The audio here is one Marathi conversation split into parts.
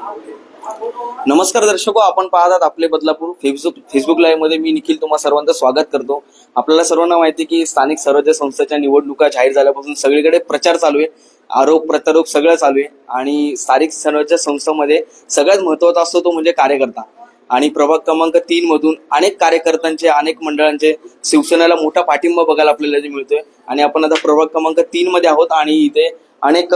नमस्कार दर्शको आपण पाहत आहात आपले बदलापूर फेसबुक फेसबुक लाईव्हमध्ये मी निखिल तुम्हाला सर्वांचं स्वागत करतो. आपल्याला सर्वांना माहिती की स्थानिक स्वराज्य संस्थेच्या निवडणुका जाहीर झाल्यापासून सगळीकडे प्रचार चालू आहे. आरोप प्रत्यारोप सगळं चालू आहे. आणि स्थानिक स्वराज्य संस्थेमध्ये सगळ्यात महत्त्वाचा असतो तो म्हणजे कार्यकर्ता. आणि प्रभाग क्रमांक तीन मधून अनेक कार्यकर्त्यांचे अनेक मंडळांचे शिवसेनेला मोठा पाठिंबा बघायला आपल्याला मिळतोय. आणि आपण आता प्रभाग क्रमांक तीन मध्ये आहोत आणि इथे अनेक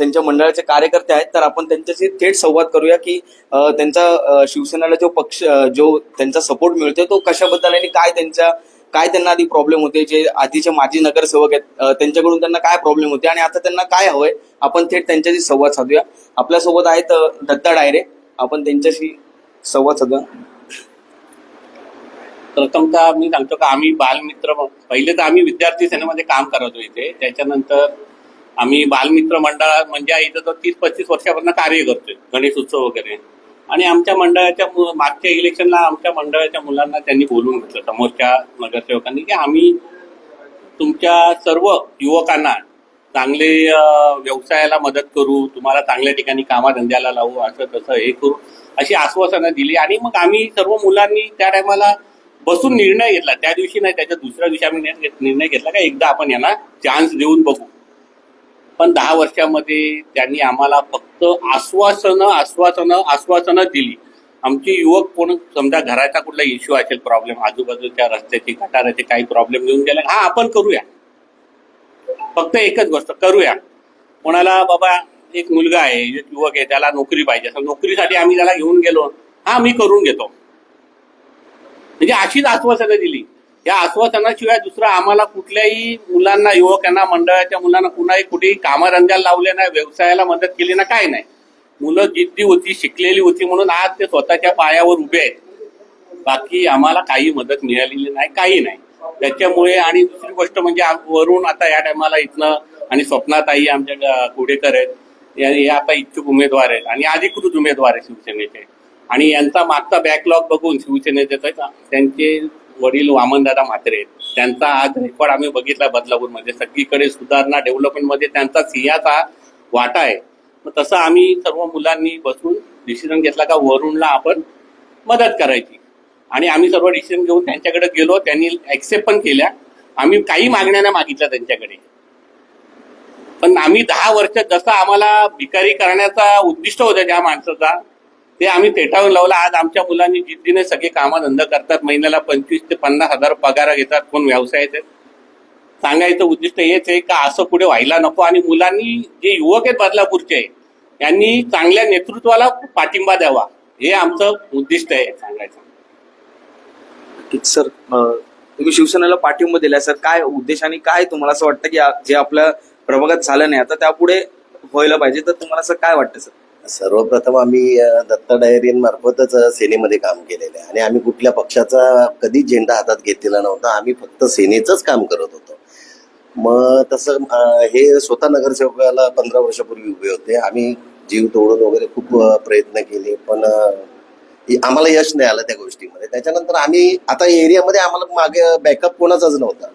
त्यांच्या मंडळाचे कार्यकर्ते आहेत तर आपण त्यांच्याशी थेट संवाद करूया की त्यांचा शिवसेनेला जो पक्ष जो त्यांचा सपोर्ट मिळतोय तो कशाबद्दल आणि काय त्यांच्या काय त्यांना आधी प्रॉब्लेम होते? जे आधीचे माजी नगरसेवक आहेत त्यांच्याकडून त्यांना काय प्रॉब्लेम होते? आणि आता त्यांना काय हवंय? आपण थेट त्यांच्याशी संवाद साधूया. आपल्यासोबत आहेत दत्ता डायरे. आपण त्यांच्याशी संवाद साधूया. प्रथमतः मी सांगतो का आम्ही बालमित्र पहिले तर आम्ही विद्यार्थी सेनेमध्ये काम करतो इथे. त्याच्यानंतर आम्ही बालमित्र मंडळात म्हणजे इथं तर तीस पस्तीस वर्षापासून कार्य करतोय गणेश उत्सव वगैरे. आणि आमच्या मंडळाच्या मागच्या इलेक्शनला आमच्या मंडळाच्या मुलांना त्यांनी बोलून घेतलं समोरच्या नगरसेवकांनी की आम्ही तुमच्या सर्व युवकांना चांगले व्यवसायाला मदत करू तुम्हाला चांगल्या ठिकाणी कामाधंद्याला लावू असं तसं हे करू अशी आश्वासनं दिली. आणि मग आम्ही सर्व मुलांनी त्या टायमाला बसून निर्णय घेतला. त्या दिवशी नाही त्याच्या दुसऱ्या दिवशी आम्ही निर्णय निर्णय घेतला का एकदा आपण यांना चान्स देऊन बघू. पण दहा वर्षामध्ये त्यांनी आम्हाला फक्त आश्वासनं आश्वासनं आश्वासनं दिली. आमची युवक कोण? समजा घराचा कुठला इश्यू असेल प्रॉब्लेम आजूबाजूच्या रस्त्याची गटाराचे काही प्रॉब्लेम घेऊन गेले हा आपण करूया. फक्त एकच गोष्ट करूया. कोणाला बाबा एक मुलगा आहे एक युवक आहे त्याला नोकरी पाहिजे असं नोकरीसाठी आम्ही त्याला घेऊन गेलो. हा मी करून घेतो. म्हणजे अशीच आश्वासनं दिली. या आश्वासनाशिवाय दुसरं आम्हाला कुठल्याही मुलांना युवकांना मंडळाच्या मुलांना कुणाही कुठेही कामाधंद्याला लावले नाही व्यवसायाला मदत केली ना काय नाही. मुलं जिद्दी होती शिकलेली होती म्हणून आज ते स्वतःच्या पायावर उभे आहेत. बाकी आम्हाला काही मदत मिळालेली नाही काही नाही. त्याच्यामुळे आणि दुसरी गोष्ट म्हणजे वरून आता या टायमाला इथनं आणि स्वप्नाताई आमच्या कुडेकर आहेत. या- हे आता इच्छुक उमेदवार आहेत आणि अधिकृत उमेदवार आहे शिवसेनेचे. आणि यांचा मागचा बॅकलॉग बघून शिवसेनेचे त्यांचे वडील वामनदादा म्हात्रे आहेत. त्यांचा आज रेकॉर्ड आम्ही बघितला बदलापूरमध्ये. सगळीकडे सुधारणा डेव्हलपमेंटमध्ये त्यांचा सिंहाचा वाटा आहे. मग तसं आम्ही सर्व मुलांनी बसून डिसिजन घेतला का वरुणला आपण मदत करायची. आणि आम्ही सर्व डिसिजन घेऊन त्यांच्याकडे गेलो. त्यांनी ऍक्सेप्ट पण केल्या. आम्ही काही मागण्या नाही मागितल्या त्यांच्याकडे. पण आम्ही दहा वर्ष जसं आम्हाला भिकारी करण्याचा उद्दिष्ट होता त्या माणसाचा ते आम्ही पेटाळून लावलं. आज आमच्या मुलांनी जिद्दीने सगळे कामधंदा करतात. महिन्याला पंचवीस ते पन्नास हजार पगार घेतात. कोण व्यवसायाचे सांगायचं उद्दिष्ट हेच आहे का असं पुढे व्हायला नको. आणि मुलांनी जे युवक आहेत बदलापूरचे यांनी चांगल्या नेतृत्वाला पाठिंबा द्यावा. हे आमचं उद्दिष्ट आहे सांगायचं. सर. तुम्ही शिवसेनेला पाठिंबा दिला सर. काय उद्देश आणि काय तुम्हाला असं वाटतं की जे आपल्या प्रभागात झालं नाही आता त्यापुढे व्हायला पाहिजे? तर तुम्हाला असं काय वाटतं सर? सर्वप्रथम आम्ही दत्ता डायरींमार्फतच सेनेमध्ये काम केलेलं आहे. आणि आम्ही कुठल्या पक्षाचा कधीच झेंडा हातात घेतलेला नव्हता. आम्ही फक्त सेनेचंच काम करत होतो. मग तसं हे स्वतः नगरसेवकाला पंधरा वर्षापूर्वी उभे होते. आम्ही जीव तोडून वगैरे खूप प्रयत्न केले. पण आम्हाला यश नाही आलं त्या गोष्टीमध्ये. त्याच्यानंतर आम्ही आता एरियामध्ये आम्हाला मागे बॅकअप कोणाचाच नव्हता.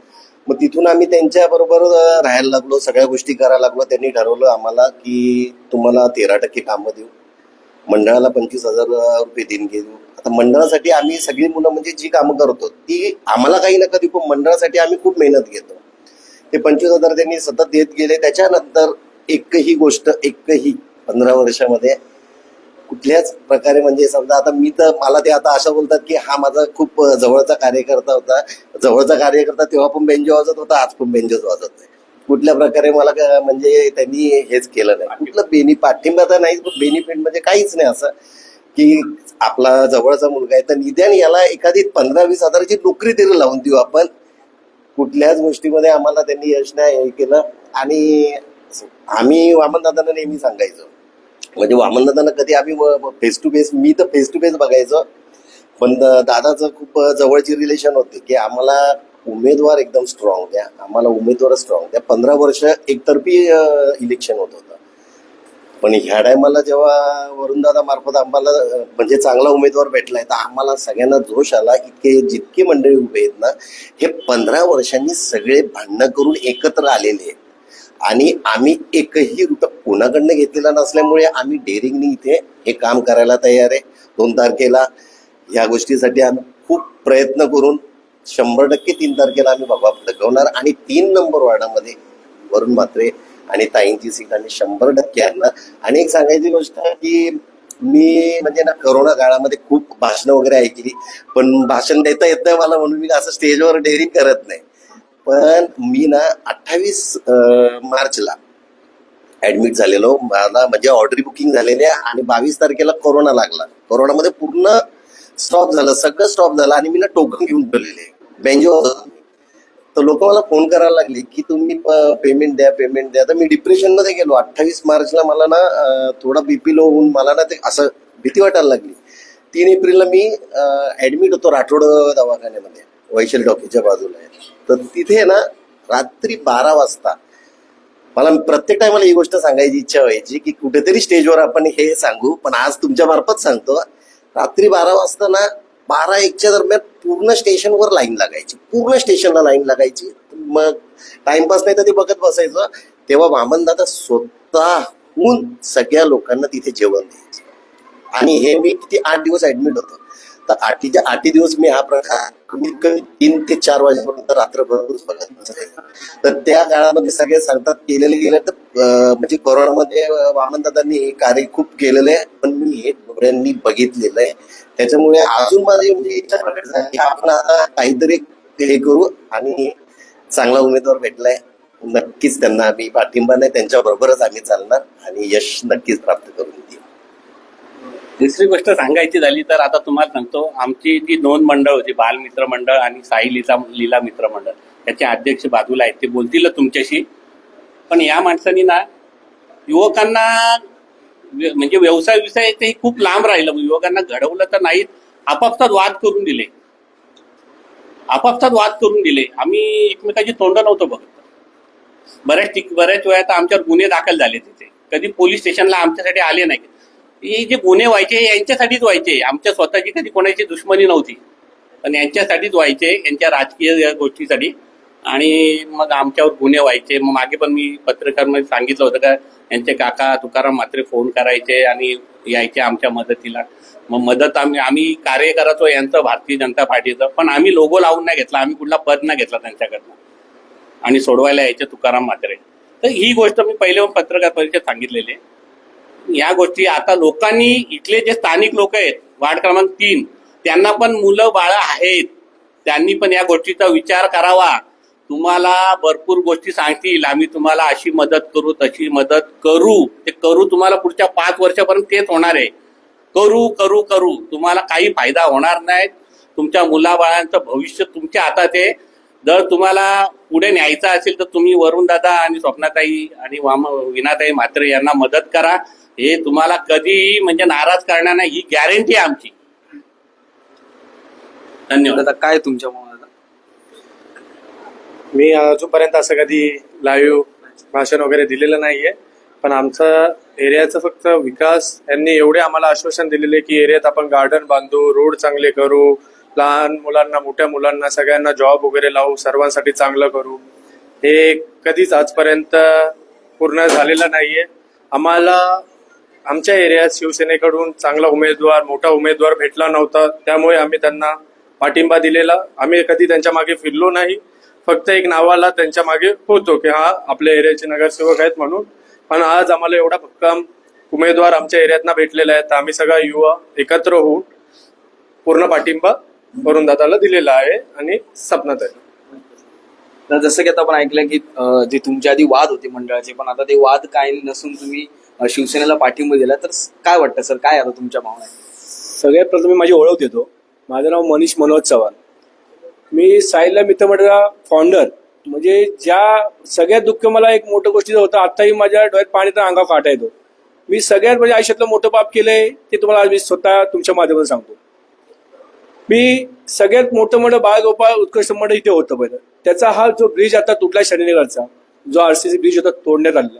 मग तिथून आम्ही त्यांच्या बरोबर राहायला लागलो. सगळ्या गोष्टी करायला लागलो. त्यांनी ठरवलं आम्हाला की तुम्हाला तेरा टक्के कामं देऊ. मंडळाला पंचवीस हजार रुपये देणगी देऊ आता मंडळासाठी आम्ही सगळी मुलं म्हणजे जी कामं करतो ती आम्हाला काही नका देऊ पण मंडळासाठी आम्ही खूप मेहनत घेतो. ते पंचवीस हजार त्यांनी सतत देत गेले. त्याच्यानंतर एकही गोष्ट एकही पंधरा वर्षामध्ये कुठल्याच प्रकारे म्हणजे समजा आता मी तर मला ते आता असं बोलतात की हा माझा खूप जवळचा कार्यकर्ता होता. जवळचा कार्यकर्ता तेव्हा पण बेंजो वाजत होता आज पण बेंजोच वाजत नाही कुठल्या प्रकारे मला म्हणजे त्यांनी हेच केलं नाही. कुठलं बेनी पाठिंबा तर नाही बेनिफिट म्हणजे काहीच नाही असं. की आपला जवळचा मुलगा आहे तर निदान याला एखादी पंधरा वीस हजाराची नोकरी तरी लावून देऊ आपण. कुठल्याच गोष्टीमध्ये आम्हाला त्यांनी यश नाही हे केलं. आणि आम्ही वामनदादांना नेहमी सांगायचो. म्हणजे वामनदादांना कधी आम्ही फेस टू फेस मी तर फेस टू फेस बघायचो. पण द- दादाचं खूप जवळची रिलेशन होते की आम्हाला उमेदवार एकदम स्ट्रॉंग द्या. आम्हाला उमेदवार स्ट्रॉंग द्या. पंधरा वर्ष एकतर्फी इलेक्शन होत होतं. पण ह्या टायमाला जेव्हा वरुणदादा मार्फत आम्हाला म्हणजे चांगला उमेदवार भेटलाय तर आम्हाला सगळ्यांना जोश आला इतके जितके मंडळी उभे आहेत ना हे पंधरा वर्षांनी सगळे भांडणं करून एकत्र आलेले आहेत. आणि आम्ही एकही रुपया कोणाकडनं घेतलेला नसल्यामुळे आम्ही डेअरिंगनी इथे हे काम करायला तयार आहे. दोन तारखेला ह्या गोष्टीसाठी आम्ही खूप प्रयत्न करून शंभर टक्के तीन तारखेला आम्ही बाबा फडकवणार आणि तीन नंबर वार्डामध्ये वरुण मात्रे आणि ताईंची सीट आम्ही शंभर टक्के आणणार. आणि एक सांगायची गोष्ट की मी म्हणजे ना करोना काळामध्ये खूप भाषणं वगैरे ऐकली पण भाषण देता येत नाही मला म्हणून मी असं स्टेजवर डेअरिंग करत नाही. पण मी ना अठ्ठावीस मार्चला ऍडमिट झालेलो. मला म्हणजे ऑर्डरी बुकिंग झालेली आहे आणि बावीस तारखेला कोरोना लागला. कोरोनामध्ये पूर्ण स्टॉप झालं सगळं स्टॉप झालं आणि मी ना टोकन घेऊन ठेवलेले बेंजो तर लोक मला फोन करायला लागले की तुम्ही पेमेंट द्या पेमेंट द्या. तर मी डिप्रेशनमध्ये गेलो. अठ्ठावीस मार्चला मला ना थोडा बीपी लो होऊन मला ना ते असं भीती वाटायला लागली. तीन एप्रिलला मी ऍडमिट होतो राठोड दवाखान्यामध्ये. वैशाली डॉक्टरच्या बाजूला आहे. तर तिथे ना रात्री बारा वाजता मला प्रत्येक टायमाला ही गोष्ट सांगायची इच्छा व्हायची की कुठेतरी स्टेजवर आपण हे सांगू. पण आज तुमच्या मार्फत सांगतो रात्री बारा वाजता ना बारा एकच्या दरम्यान पूर्ण स्टेशनवर लाईन लागायची. पूर्ण स्टेशनला लाईन लागायची. मग टाइमपास नाही तर ते बघत बसायचं. तेव्हा वामनदादा स्वतःहून सगळ्या लोकांना तिथे जेवण द्यायचे. आणि हे मी किती आठ दिवस ऍडमिट होतो. तर आठीच्या आठी दिवस मी हा प्रकार कमीत कमी तीन ते चार वाजेपर्यंत रात्रभर बघत बसायचो तर त्या काळामध्ये सगळे सांगतात केलेले गेले तर म्हणजे कोरोनामध्ये वामनदादांनी हे कार्य खूप केलेलं आहे पण मी हे डोळ्यांनी बघितलेलं आहे. त्याच्यामुळे अजून माझी म्हणजे इच्छा प्रकट झाली की आपण आता काहीतरी हे करू आणि चांगला उमेदवार भेटलाय. नक्कीच त्यांना आम्ही पाठिंबा नाही त्यांच्या बरोबरच आम्ही चालणार आणि यश नक्कीच प्राप्त करून देऊ. दुसरी गोष्ट सांगायची झाली तर आता तुम्हाला सांगतो आमची जी दोन मंडळ होती बालमित्र मंडळ आणि साई लीला लीला मित्र मंडळ त्याचे अध्यक्ष बाजूला आहेत ते बोलतील तुमच्याशी. पण या माणसांनी ना युवकांना म्हणजे व्यवसाय विषय ते खूप लांब राहिलं युवकांना घडवलं तर नाहीत आपापसात वाद करून दिले. आपापसात वाद करून दिले. आम्ही एकमेकाची तोंड नव्हतो बघत. बऱ्याच ठिक बऱ्याच वेळा तर आमच्यावर गुन्हे दाखल झाले तिथे. कधी पोलीस स्टेशनला आमच्यासाठी आले नाही हे जे गुन्हे व्हायचे यांच्यासाठीच व्हायचे. आमच्या स्वतःची कधी कोणाची दुश्मनी नव्हती. पण यांच्यासाठीच व्हायचे यांच्या राजकीय गोष्टीसाठी. आणि मग आमच्यावर गुन्हे व्हायचे. मग मागे पण मी पत्रकारमध्ये सांगितलं होतं का यांचे काका तुकाराम मात्रे फोन करायचे आणि यायचे आमच्या मदतीला. मग मदत आम्ही आम्ही कार्य करायचो यांचं भारतीय जनता पार्टीचं. पण आम्ही लोगो लावून नाही घेतला. आम्ही कुठला पद नाही घेतला त्यांच्याकडनं. आणि सोडवायला यायचे तुकाराम मात्रे तर ही गोष्ट मी पहिले पण पत्रकार परिचय सांगितलेली आहे. या गोष्टी आता लोकांनी इथले जे स्थानिक लोक आहेत वार्ड क्रमांक तीन त्यांना पण मुलं बाळं आहेत. त्यांनी पण या गोष्टीचा विचार करावा. तुम्हाला भरपूर गोष्टी सांगतील. आम्ही तुम्हाला अशी मदत करू तशी मदत करू. ते करू तुम्हाला पुढच्या पाच वर्षापर्यंत तेच होणार आहे. करू करू करू. तुम्हाला काही फायदा होणार नाही. तुमच्या मुलाबाळांचं भविष्य तुमच्या हातात आहे. जर तुम्हाला पुढे न्यायचं असेल तर तुम्ही वरुण दादा आणि स्वप्नाताई आणि वाम विनाताई म्हात्रे यांना मदत करा. हे तुम्हाला कधीही म्हणजे नाराज करणार नाही. ही गॅरंटी आहे आमची. धन्यवाद. आता काय तुमच्या मनात मी अजूनपर्यंत असं कधी लाईव्ह भाषण वगैरे दिलेलं नाहीये. पण आमचा एरियाचा फक्त विकास यांनी एवढे आम्हाला आश्वासन दिलेले की एरियात आपण गार्डन बांधू रोड चांगले करू लहान मुलांना मोठ्या मुलांना सगळ्यांना जॉब वगैरे लावू सर्वांसाठी चांगलं करू. हे कधीच आजपर्यंत पूर्ण झालेलं नाहीये. आम्हाला आमच्या एरियात शिवसेनेकडून चांगला उमेदवार मोठा उमेदवार भेटला नव्हता. त्यामुळे आम्ही त्यांना पाठिंबा दिलेला. आम्ही कधी त्यांच्या मागे फिरलो नाही. फक्त एक नावाला त्यांच्या मागे होतो की हा आपल्या एरियाचे नगरसेवक आहेत म्हणून. पण आज आम्हाला एवढा भक्कम उमेदवार आमच्या एरियातना भेटलेला आहे. तर आम्ही सगळा युवा एकत्र होऊन पूर्ण पाठिंबा वरुण दादाला दिलेला आहे आणि सपनात आहे. तर जसं की आता आपण ऐकलं की अं, जे तुमच्या आधी वाद होते मंडळाचे पण आता ते वाद काय नसून तुम्ही अं, शिवसेनेला पाठिंबा दिला तर काय वाटतं सर? काय आता तुमच्या भावना आहेत? सगळ्यात प्रथम मी माझी ओळख देतो. माझं नाव मनीष मनोज चव्हाण. मी साईला मित्रमंडळा फाउंडर म्हणजे ज्या सगळ्यात दुःख मला एक मोठं गोष्टीचं होतं आताही माझ्या डोळ्यात पाणी तर अंगावर काटा येतो. मी सगळ्यात म्हणजे आयुष्यातलं मोठं पाप केलंय ते तुम्हाला आज मी स्वतः तुमच्या माध्यमातून सांगतो. मी सगळ्यात मोठं मोठं बाळगोपाळ उत्कृष्ट मंडळ इथे होतं पहिलं त्याचा हा जो ब्रिज आता तुटला शनिनगरचा जो आरसीसी ब्रिज होता तोडण्यात आलेला.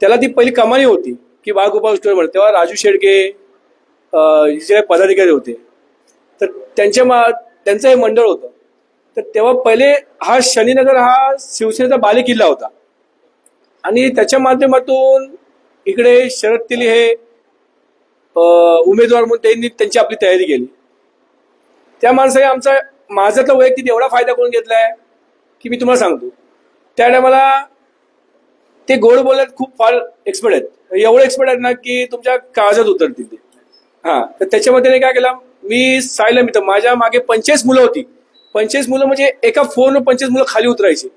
त्याला ती पहिली कमानी होती की बाळगोपाळ उत्कृष्ट मंडळ तेव्हा राजू शेडगे जे पदाधिकारी होते तर त्यांच्या मा त्यांचं हे मंडळ होतं. तर तेव्हा पहिले हा शनिनगर हा शिवसेनेचा बालेकिल्ला होता. आणि त्याच्या माध्यमातून इकडे शरद तिले हे उमेदवार म्हणून त्यांनी त्यांची आपली तयारी केली. त्या माणसाने आमचा माझा तर वैयक्तिक एवढा फायदा करून घेतलाय की मी तुम्हाला सांगतो. त्याने मला ते गोड बोलत खूप फार एक्सपर्ट आहेत. एवढे एक्सपर्ट आहेत ना की तुमच्या काळजात उतरतील ते. हां तर त्याच्यामध्ये काय केलं? मी सायला मित्र माझ्या मागे पंचवीस मुलं होती. पंचेस मुलं म्हणजे एका फोन पंचवीस मुलं खाली उतरायची.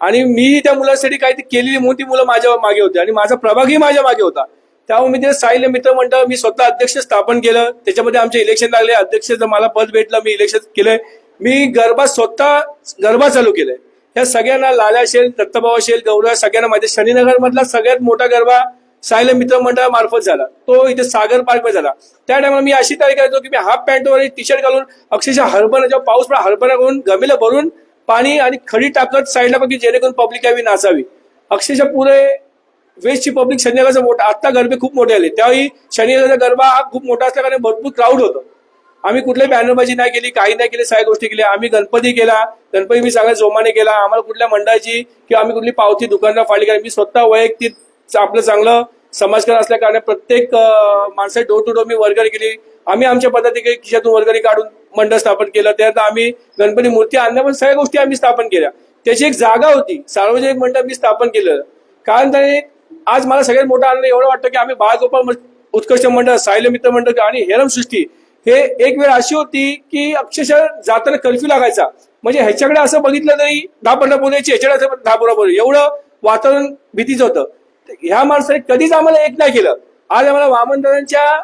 आणि मी त्या मुलासाठी काहीतरी केलेली म्हणून ती मुलं माझ्या मागे होती. आणि माझा प्रभागही माझ्या मागे होता. त्यामुळे मी ते साहिल मित्र मंडळ मी स्वतः अध्यक्ष स्थापन केलं. त्याच्यामध्ये आमचे इलेक्शन लागले. अध्यक्षचं मला पद भेटलं मी इलेक्शन केलंय. मी गरबा स्वतः गरबा चालू केलाय. या सगळ्यांना लाल्या असेल दत्तभाव असेल गौरव सगळ्यांना माझ्या शनीनगर मधला सगळ्यात मोठा गरबा सायले मित्र मंडळामार्फत झाला. तो इथे सागर पार्कमध्ये झाला. त्या टायमाला मी अशी तयारी करायचो की मी हाफ पॅन्टवर टी शर्ट घालून अक्षरशः हरभरा जेव्हा पाऊस पडा हरभरा करून गमेला भरून पाणी आणि खडी टाकत साईडला बघी जेणेकरून पब्लिक यावी नाचावी. अक्षरशः पुरे वेस्टची पब्लिक शनिवारचा मोठा आता गरबे खूप मोठे आले. त्यावेळी शनिवारचा गरबा हा खूप मोठा असल्याकारणे भरपूर क्राऊड होतं. आम्ही कुठल्याही बॅनरबाजी नाही केली काही नाही केली सगळ्या गोष्टी केल्या. आम्ही गणपती केला. गणपती मी सगळ्या जोमाने केला. आम्हाला कुठल्या मंडळाची किंवा आम्ही कुठली पावती दुकानदार फाडली केली मी स्वतः वैयक्तिक आपलं चांगलं समाजकारण असल्या कारणे प्रत्येक माणसं डोर टू डोर मी वर्गणी केली. आम्ही आमच्या पद्धतीने खिशातून वर्गणी काढून मंडळ स्थापन केलं. त्यानंतर आम्ही गणपती मूर्ती आणल्या पण सगळ्या गोष्टी आम्ही स्थापन केल्या. त्याची एक जागा होती. सार्वजनिक मंडळ मी स्थापन केलं कारण त्याने आज मला सगळ्यात मोठा आनंद एवढं वाटतं की आम्ही बाळगोपाल उत्कृष्ट मंडळ साहिल मित्र मंडळ आणि हेरम सृष्टी हे एक वेळ अशी होती की अक्षरशः जाताना कर्फ्यू लागायचा. म्हणजे ह्याच्याकडे असं बघितलं तरी दहा पंधरा ह्याच्याकडे असं दहा पंधरा एवढं वातावरण भीतीचं होतं. ह्या माणसाने कधीच आम्हाला एक नाही केलं. आज आम्हाला वामनदारांच्या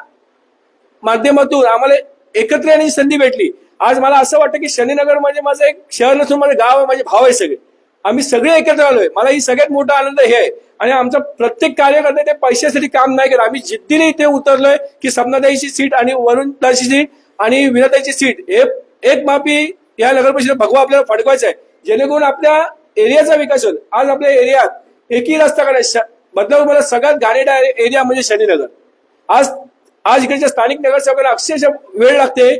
माध्यमातून आम्हाला एकत्र येण्याची संधी भेटली. आज मला असं वाटतं की शनीनगर म्हणजे माझं एक शहर नसून माझं गाव आहे माझे भाव आहे सगळे. आम्ही सगळे एकत्र आलोय. मला ही सगळ्यात मोठा आनंद हे आहे. आणि आमचा प्रत्येक कार्यकर्ता ते पैशासाठी काम नाही करत आम्ही जिद्दीने इथे उतरलोय की समनाताईची सीट आणि वरुणदाची सीट आणि विनाताईची सीट हे एक मापी या नगर परिषद भगवा आपल्याला फडकवायचं आहे. जेणेकरून आपल्या एरियाचा विकास होईल. आज आपल्या एरियात एकही रस्ता काढायचा बदलापूर मला सगळ्यात घाणेटा एरिया म्हणजे शनीनगर. आज आज इकडच्या स्थानिक नगरसेवकांना अक्षरशः वेळ लागते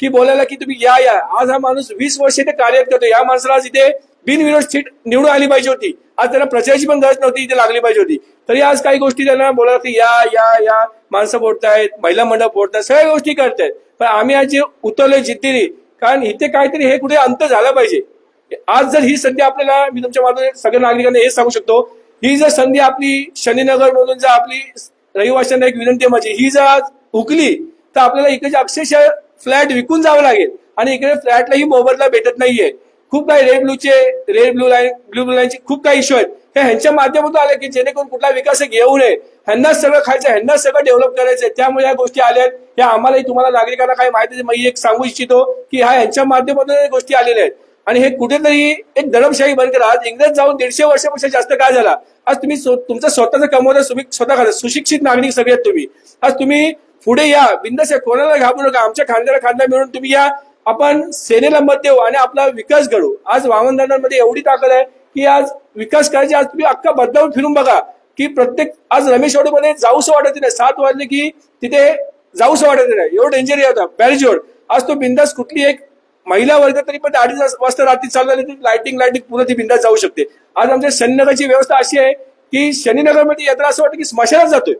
की बोलायला की तुम्ही या या. आज हा माणूस वीस वर्ष इथे कार्यरत करतो या माणसाला आज इथे बिनविरोध सीट निवडून आली पाहिजे होती. आज त्यांना प्रचाराची पण गरज नव्हती इथे लागली पाहिजे होती. तरी आज काही गोष्टी त्यांना बोलायला लागते या या या माणसं बोलतायत महिला मंडळ बोलतायत सगळ्या गोष्टी करतायत. पण आम्ही आज जे उतरलोय जिद्दीने कारण इथे काहीतरी हे कुठे अंत झाला पाहिजे. आज जर ही संधी आपल्याला मी तुमच्या माध्यमातून सगळ्या नागरिकांना हे सांगू शकतो ही जर संधी आपली शनीनगर मधून जर आपली रहिवाशांना एक विनंती आहे माझी ही जर आज हुकली तर आपल्याला इकडे अक्षरशः फ्लॅट विकून जावं लागेल. आणि इकडे फ्लॅटलाही मोबदला भेटत नाहीये. खूप काही red ब्लूचे red blue line blue blue लाईनचे खूप काही इश्यू आहेत. हे ह्यांच्या माध्यमातून आले की जेणेकरून कुठला विकास घेऊ नये. ह्यांनाच सगळं खायचं ह्यांनाच सगळं डेव्हलप करायचं त्यामुळे या गोष्टी आल्या आहेत. या आम्हालाही तुम्हाला नागरिकांना काही माहिती मी एक सांगू इच्छितो की ह्या ह्यांच्या माध्यमातून गोष्टी आलेल्या आहेत. आणि हे कुठेतरी एक दडपशाही बंद करा. आज इंग्रज जाऊन दीडशे वर्षापेक्षा जास्त काय झाला? आज तुम्ही तुमचं स्वतःचं कमवता तुम्ही स्वतः खाता सुशिक्षित नागरिक सगळे आहेत तुम्ही. आज तुम्ही पुढे या. बिंदस या. कोणाला घाबरू नका. आमच्या खांद्याला खांदा मिळून तुम्ही या. आपण सेनेला मत देऊ आणि आपला विकास घडू आज वामनदारांमध्ये एवढी ताकद आहे की आज विकास करायची आज तुम्ही अख्खा बदलावून फिरून बघा की प्रत्येक आज रमेशवाडीमध्ये जाऊसं वाटत नाही. सात वाजले की तिथे जाऊसं वाटत नाही. एवढं डेंजर होता बॅरिजवर आज तो बिंदास कुठली एक महिला वर्ग तरी पण अडीच वाजता रात्री चालू झाली तरी लाइटिंग लाइटिंग पुढे ती बिंदास जाऊ शकते. आज आमच्या शनीनगरची व्यवस्था अशी आहे की शनीनगरमध्ये यात्रा असं वाटतं की स्मशानात जातोय.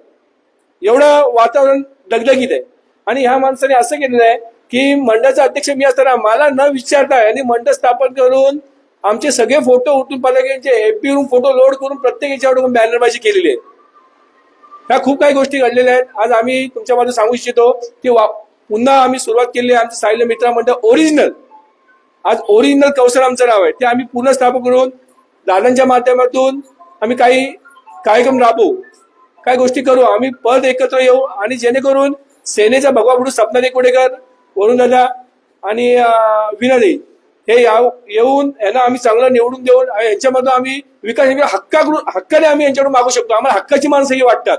एवढं वातावरण दगदगीत आहे. आणि ह्या माणसाने असं केलेलं आहे की मंडळाचा अध्यक्ष मी असताना मला न विचारता यांनी मंडळ स्थापन करून आमचे सगळे फोटो उठून पालकांचे एपी वरून फोटो लोड करून प्रत्येक याच्यावर बॅनरबाजी केलेली आहे. ह्या खूप काही गोष्टी घडलेल्या आहेत. आज आम्ही तुमच्यामध्ये सांगू इच्छितो की वा- पुन्हा आम्ही सुरुवात केली आहे आमचं साहिल मित्र मंडळ ओरिजिनल आज ओरिजिनल कौशल आमचं नाव आहे. ते आम्ही पूर्ण स्थापन करून दादांच्या माध्यमातून आम्ही काही कार्यक्रम राबवू. काही गोष्टी करू. आम्ही परत एकत्र येऊ आणि जेणेकरून सेनेचा भगवा बुडू सपना कोडेकर वरुण दादा आणि अं, हे येऊन यांना आम्ही चांगलं निवडून देऊन यांच्यामधून आम्ही विकास हक्काकडून हक्काने आम्ही यांच्याकडून मागू शकतो. आम्हाला हक्काची माणसं ही वाटतात.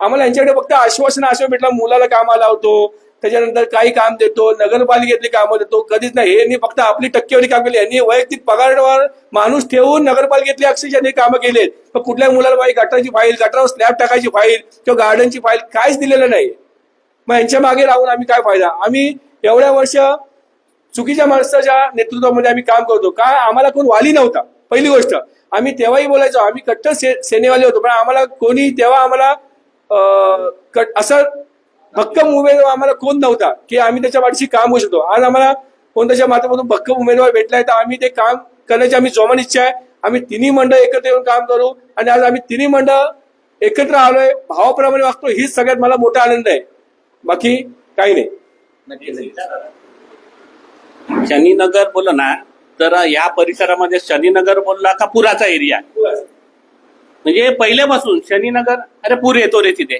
आम्हाला यांच्याकडे फक्त आश्वासन आश्वासन भेटला मुलाला कामाला लावतो त्याच्यानंतर काही काम देतो नगरपालिकेतली कामं देतो कधीच नाही. यांनी फक्त आपली टक्केवारी काम केली. यांनी वैयक्तिक पगारवर माणूस ठेवून नगरपालिकेतली अक्षरशः कामं केलेत. पण कुठल्या मुलाला बाई गटाराची फाईल गटावर स्लॅब टाकायची फाईल किंवा गार्डनची फाईल काहीच दिलेलं नाही. मग यांच्या मागे राहून आम्ही काय फायदा? आम्ही एवढ्या वर्ष चुकीच्या माणसाच्या नेतृत्वामध्ये आम्ही काम करतो. का? आम्हाला कोण वाली नव्हता. पहिली गोष्ट. आम्ही तेव्हाही बोलायचो आम्ही कट्टर से- सेनेवाले होतो पण आम्हाला कोणी तेव्हा आम्हाला कट- असं भक्कम उमेदवार आम्हाला कोण नव्हता की आम्ही त्याच्या पाठीशी काम होऊ शकतो. आज आम्हाला कोणत्याच्या माध्यमातून भक्कम उमेदवार भेटलाय तर आम्ही ते काम करण्याची आम्ही जोमान इच्छा आहे. आम्ही तिन्ही मंडळ एकत्र येऊन काम करू आणि आज आम्ही तिन्ही मंडळ एकत्र आलोय भावाप्रमाणे वागतो हीच सगळ्यात मला मोठा आनंद आहे. बाकी काही नाही. शनीनगर बोल ना तर या परिसरामध्ये शनीनगर बोलला का पुराचा एरिया म्हणजे पहिल्यापासून शनीनगर अरे पूर येतो रे तिथे.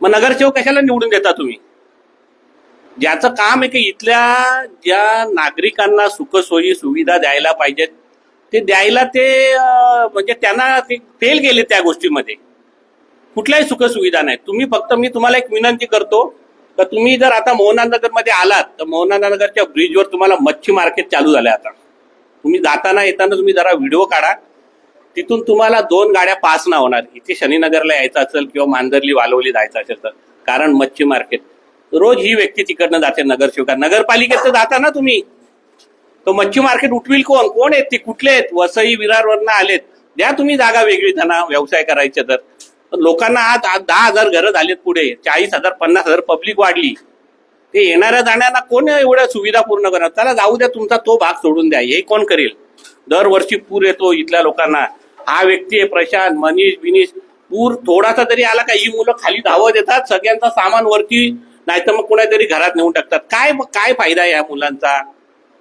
मग नगरसेवक कशाला निवडून देता तुम्ही? ज्याचं काम आहे की इथल्या ज्या नागरिकांना सुखसोयी सुविधा द्यायला पाहिजेत ते द्यायला ते म्हणजे त्यांना ते फेल गेले त्या गोष्टीमध्ये. कुठल्याही सुखसुविधा नाही तुम्ही फक्त मी तुम्हाला एक विनंती करतो तर तुम्ही जर आता मोहनानगरमध्ये आलात तर मोहनानगरच्या ब्रिजवर तुम्हाला मच्छी मार्केट चालू झालं आता. तुम्ही जाताना येताना तुम्ही जरा व्हिडिओ काढा. तिथून तुम्हाला दोन गाड्या पास ना होणार. इथे शनीनगरला यायचं असेल किंवा मांजरली वालवली जायचं असेल तर. कारण मच्छी मार्केट रोज ही व्यक्ती तिकडनं जाते नगरसेवका. नगरपालिकेत जाता ना तुम्ही. तो मच्छी मार्केट उठवील कोण? कोण आहेत ते? कुठले आहेत? वसई विरारवरनं आलेत. द्या तुम्ही जागा वेगळी त्यांना व्यवसाय करायचे तर. लोकांना आज आज दहा हजार घरं झालेत पुढे चाळीस हजार पन्नास हजार पब्लिक वाढली. ते येणाऱ्या जाण्याला कोण एवढ्या सुविधा पूर्ण करणार? त्याला जाऊ द्या तुमचा तो भाग सोडून द्या. हे कोण करेल? दरवर्षी पूर येतो इथल्या लोकांना. हा व्यक्ती आहे प्रशांत मनीष बिनीश पूर थोडासा तरी आला का ही मुलं खाली धावत येतात सगळ्यांचा सामान वरती नाहीतर मग कुणातरी घरात नेऊन टाकतात. काय काय फायदा आहे या मुलांचा?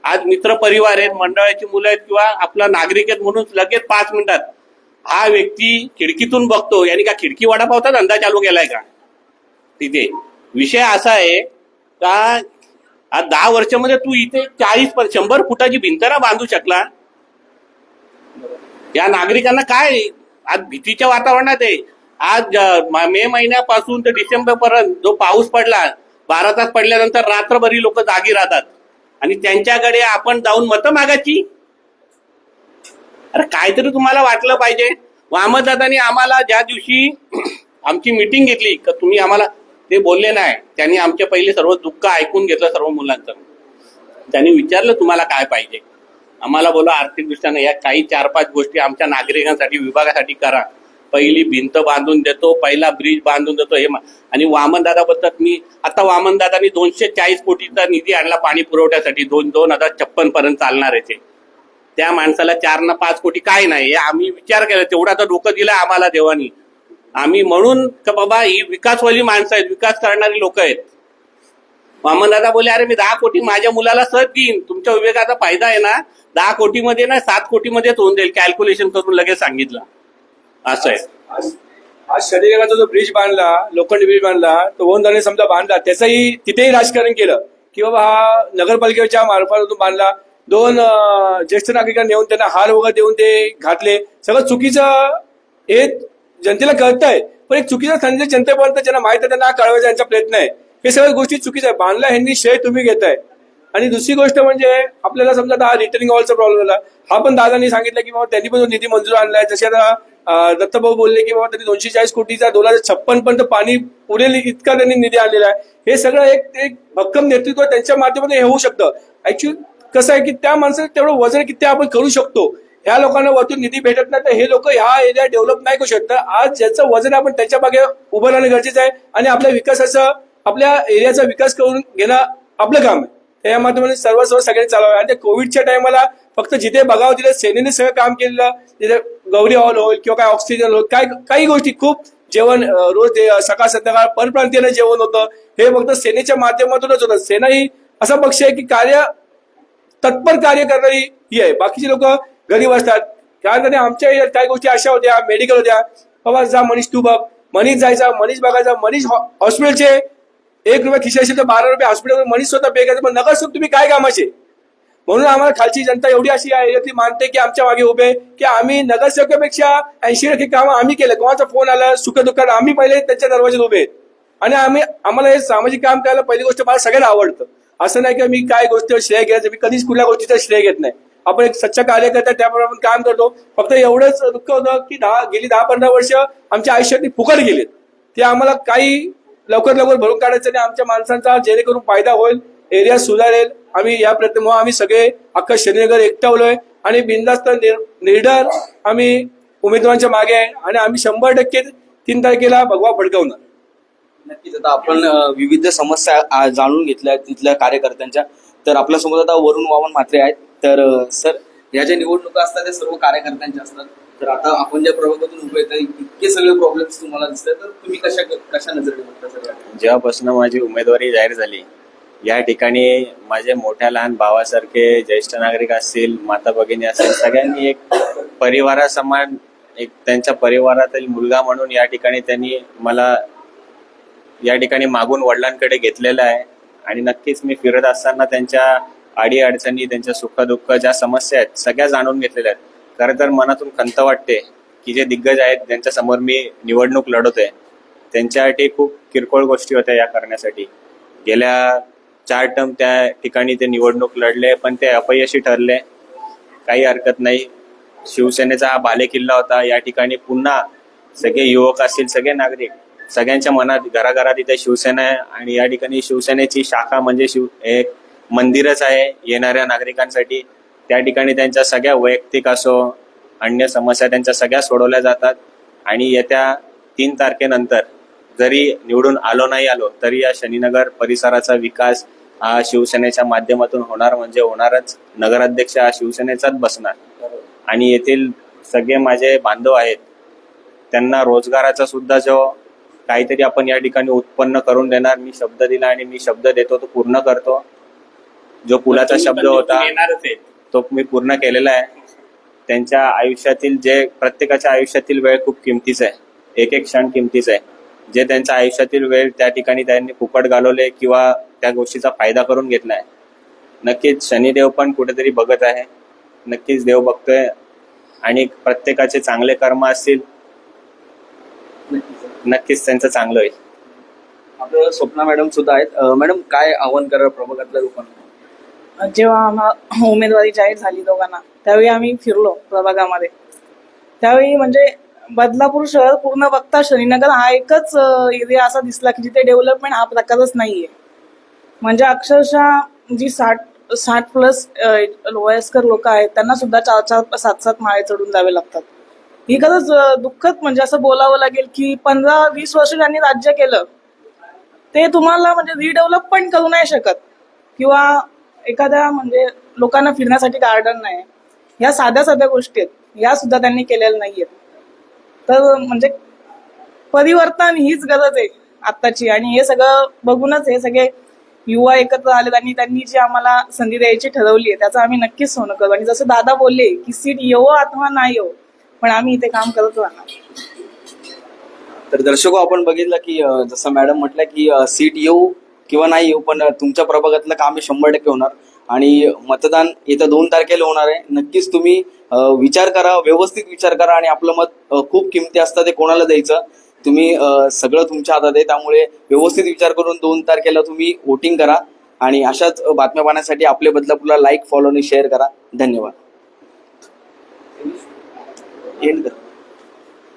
आज मित्र परिवार आहेत मंडळाची मुलं आहेत किंवा आपला नागरिक आहेत म्हणून लगेच पाच मिनिटात. हा व्यक्ती खिडकीतून बघतो याने का खिडकी वडापावचा धंदा चालू केलाय का? तिथे. विषय असा आहे का आज दहा वर्षामध्ये तू इथे चाळीस शंभर फुटाची भिंत ना बांधू शकला. या नागरिकांना काय आज भीतीच्या वातावरणात आहे. आज मे महिन्यापासून ते डिसेंबर पर्यंत जो पाऊस पडला बारा तास पडल्यानंतर रात्रभरी लोक जागी राहतात. आणि त्यांच्याकडे आपण जाऊन मतं मागायची? अरे काहीतरी तुम्हाला वाटलं पाहिजे. वामदादांनी आम्हाला ज्या दिवशी आमची मिटिंग घेतली का तुम्ही आम्हाला ते बोलले नाही त्यांनी आमचे पहिले सर्व दुःख ऐकून घेतलं सर्व मुलांचं. त्यांनी विचारलं तुम्हाला काय पाहिजे? आम्हाला बोला आर्थिक दृष्ट्याने या काही चार पाच गोष्टी आमच्या नागरिकांसाठी विभागासाठी करा. पहिली भिंत बांधून देतो पहिला ब्रिज बांधून देतो हे आणि आणि वामनदादाबद्दल मी आता वामनदादांनी दोनशे चाळीस कोटीचा निधी आणला पाणी पुरवठ्यासाठी दोन दोन हजार छप्पन पर्यंत चालणार आहे ते. त्या माणसाला चार ना पाच कोटी काय नाही हे आम्ही विचार केला. तेवढा तर डोकं दिलं आम्हाला देवानी. आम्ही म्हणून का बाबा ही विकासवाली माणसं आहेत विकास करणारी लोक आहेत. वामनदादा बोले अरे मी दहा कोटी माझ्या मुलाला सहज देईन तुमच्या विवेकाचा फायदा आहे ना. दहा कोटीमध्ये ना सात कोटीमध्येच होऊन जाईल कॅल्क्युलेशन करून लगेच सांगितलं. असं आहे. आज आज शनिदेवाचा जो ब्रिज बांधला लोखंडी ब्रिज बांधला तो वनदाने समजा बांधला त्याचंही तिथेही राजकारण केलं. की बाबा हा नगरपालिकेच्या मार्फातून बांधला. दोन ज्येष्ठ नागरिकांना नेऊन त्यांना हार वगैरे देऊन ते घातले. सगळं चुकीचं हे जनतेला कळतंय. पण एक चुकीचा संदेश जनतेपर्यंत ज्यांना माहीत आहे त्यांना कळवायचा यांचा प्रयत्न आहे. हे सगळ्या गोष्टी चुकीच्या आहे बांधला ह्यांनी श्रेय तुम्ही घेताय. आणि दुसरी गोष्ट म्हणजे आपल्याला समजा आता हा रिटर्निंग हॉलचा प्रॉब्लेम झाला. हा पण दादांनी सांगितलं की बाबा त्यांनी पण निधी मंजूर आणलाय जसे आता दत्तभाऊ बोलले की बाबा त्यांनी दोनशे चाळीस कोटीचा दोन हजार छप्पन पर्यंत पाणी पुरेल इतका त्यांनी निधी आणलेला आहे. हे सगळं एक एक भक्कम नेतृत्व त्यांच्या माध्यमातून हे होऊ शकतं. ऍक्च्युअली कसं आहे की त्या माणसाचं तेवढं वजन किती आपण करू शकतो? ह्या लोकांना वरतून निधी भेटत नाही तर हे लोक ह्या एरिया डेव्हलप नाही करू शकत. आज ज्याचं वजन आपण त्याच्यामागे उभं राहणं गरजेचं आहे आणि आपल्या विकासाचं आपल्या एरियाचा विकास करून घेणं आपलं काम आहे. त्या माध्यमाने सर्व सर्व सगळे चालवावं. आणि त्या कोविडच्या टायमाला फक्त जिथे बघावं तिथे सेनेने सगळं काम केलेलं तिथे गौरी हॉल होईल किंवा काय ऑक्सिजन होईल काय काही गोष्टी खूप जेवण रोज सकाळ संध्याकाळ परप्रांतीय जेवण होतं. हे फक्त सेनेच्या माध्यमातूनच होतं. सेना ही असा पक्ष आहे की कार्य तत्पर कार्य करणारी ही आहे. बाकीचे लोक गरीब असतात. कारण आमच्या एरियात काही गोष्टी अशा होत्या मेडिकल होत्या. बाबा जा मनीष तू बघ. मनीष जायचा मनीष बघायचा. मनीष हॉ- हॉस्पिटलचे एक रुपये खिशा असेल तर बारा रुपये हॉस्पिटल मनीष स्वतः पे करायचं. पण नगरसेवक तुम्ही काय कामाचे? म्हणून आम्हाला खालची जनता एवढी अशी आहे ती मानते की आमच्या मागे उभे की आम्ही नगरसेवकापेक्षा ऐंशी टक्के कामं आम्ही केलं. कोणाचा फोन आला सुख आम्ही पहिले त्यांच्या दरवाज्यात उभे आणि आम्ही आम्हाला हे सामाजिक काम करायला पहिली गोष्ट मला सगळ्यांना आवडतं. असं नाही की मी काय गोष्टीवर श्रेय घ्यायचं मी कधीच कुठल्या गोष्टीचा श्रेय घेत नाही. आपण एक सच्चा कार्यकर्ता त्याप्रमाणे आपण काम करतो. फक्त एवढंच दुःख होतं की दहा गेली दहा पंधरा वर्ष आमच्या आयुष्यातली फुकट गेलीत. ते आम्हाला काही लवकर लवकर भरून काढायचं आणि आमच्या माणसांचा जेणेकरून फायदा होईल एरिया सुधारेल. आम्ही या प्रयत्नामुळे आम्ही सगळे अख्खं शनिनगर एकटवलोय आणि बिनधास्त निर- निर्धार आम्ही उमेदवारांच्या मागे आहे. आणि आम्ही शंभर टक्के तीन तारखेला भगवा फडकवणार. नक्कीच. आता आपण विविध समस्या जाणून घेतल्या तिथल्या कार्यकर्त्यांच्या. तर आपल्यासोबत आता वरुण वामन म्हात्रे आहेत. तर सर या ज्या निवडणुका असतात त्या सर्व कार्यकर्त्यांच्या असतात. तर आता आपण ज्या प्रभागातून उभे येतात इतके सगळे प्रॉब्लेम्स तुम्हाला दिसतात तर तुम्ही कशा कशा नजरेने बघता सर जेव्हापासून माझी उमेदवारी जाहीर झाली या ठिकाणी माझे मोठ्या लहान भावासारखे ज्येष्ठ नागरिक असतील माता भगिनी असतील सगळ्यांनी एक परिवारासमान एक त्यांच्या परिवारातील मुलगा म्हणून या ठिकाणी त्यांनी मला या ठिकाणी मागून वडिलांकडे घेतलेलं आहे. आणि नक्कीच मी फिरत असताना त्यांच्या आडी अडचणी त्यांच्या सुखदुःख ज्या समस्या आहेत सगळ्या जाणून घेतलेल्या आहेत. खरं तर मनातून खंत वाटते की जे दिग्गज आहेत ज्यांच्या समोर मी निवडणूक लढवतोय. त्यांच्यासाठी खूप किरकोळ गोष्टी होत्या या करण्यासाठी. गेल्या चार टर्म त्या ठिकाणी ते निवडणूक लढले पण ते अपयशी ठरले. काही हरकत नाही. शिवसेनेचा हा बालेकिल्ला होता. या ठिकाणी पुन्हा सगळे युवक असतील सगळे नागरिक सगळ्यांच्या मनात घराघरात इथे शिवसेना आहे आणि या ठिकाणी शिवसेनेची शाखा म्हणजे शिव एक मंदिरच आहे येणाऱ्या नागरिकांसाठी. त्या ठिकाणी त्यांच्या सगळ्या वैयक्तिक असो अन्य समस्या त्यांच्या सगळ्या सोडवल्या जातात. आणि येत्या तीन तारखेनंतर जरी निवडून आलो नाही आलो तरी या शनीनगर परिसराचा विकास हा शिवसेनेच्या माध्यमातून होणार म्हणजे होणारच. नगराध्यक्ष हा शिवसेनेचाच बसणार. आणि येथील सगळे माझे बांधव आहेत त्यांना रोजगाराचा सुद्धा जो काहीतरी आपण या ठिकाणी उत्पन्न करून देणार. मी शब्द दिला आणि मी शब्द देतो तो पूर्ण करतो. जो पुलाचा शब्द होता तो मी पूर्ण केलेला आहे. त्यांच्या आयुष्यातील जे प्रत्येकाच्या आयुष्यातील वेळ खूप किमतीचा आहे. एक एक क्षण किमतीचा आहे. जे त्यांच्या आयुष्यातील वेळ त्या ठिकाणी त्यांनी फुकट घालवले किंवा त्या गोष्टीचा फायदा करून घेतलाय नक्कीच शनिदेव पण कुठेतरी बघत आहे. नक्कीच देव बघतोय. आणि प्रत्येकाचे चांगले कर्म असतील. नक्कीच त्यांचं चांगलं होईल आपल्याला स्वप्ना मॅडम सुद्धा आहेत. मॅडम काय आव्हान करा प्रभागातल्या लोकांना? जेव्हा आम्हाला उमेदवारी जाहीर झाली दोघांना त्यावेळी आम्ही फिरलो प्रभागामध्ये. त्यावेळी म्हणजे बदलापूर शहर पूर्ण बघता शनीनगर हा एकच एरिया असा दिसला की जिथे डेव्हलपमेंट हा प्रकारच नाहीये. म्हणजे अक्षरशः जी साठ साठ प्लस वयस्कर लोक आहेत त्यांना सुद्धा चार चार सात सात माळे चढून जावे लागतात. ही खरंच दुःखद म्हणजे असं बोलावं लागेल की पंधरा वीस वर्ष ज्यांनी राज्य केलं ते तुम्हाला म्हणजे रिडेव्हलप पण करू नाही शकत. किंवा एखाद्या म्हणजे लोकांना फिरण्यासाठी गार्डन नाही. या साध्या साध्या गोष्टी आहेत. या सुद्धा त्यांनी केलेल्या नाही आहेत तर म्हणजे परिवर्तन हीच गरज आहे आत्ताची. आणि हे सगळं बघूनच हे सगळे युवा एकत्र आलेत आणि त्यांनी जी आम्हाला संधी द्यायची ठरवली आहे त्याचं आम्ही नक्कीच सोनं करू. आणि जसं दादा बोलले की सीट येवो अथवा नाही येवो? पण आम्ही इथे काम करत राहणार. तर दर्शको आपण बघितलं की जसं मॅडम म्हटलं की सीट येऊ किंवा नाही येऊ पण तुमच्या प्रभागातलं काम हे शंभर टक्के होणार. आणि मतदान येत्या दोन तारखेला होणार आहे. नक्कीच तुम्ही विचार करा व्यवस्थित विचार करा आणि आपलं मत खूप किमती असतं ते कोणाला द्यायचं. तुम्ही सगळं तुमच्या हातात आहे. त्यामुळे व्यवस्थित विचार करून दोन तारखेला तुम्ही वोटिंग करा. आणि अशाच बातम्या पाहण्यासाठी आपले बदलापूरला लाईक फॉलो आणि शेअर करा. धन्यवाद. एंड करा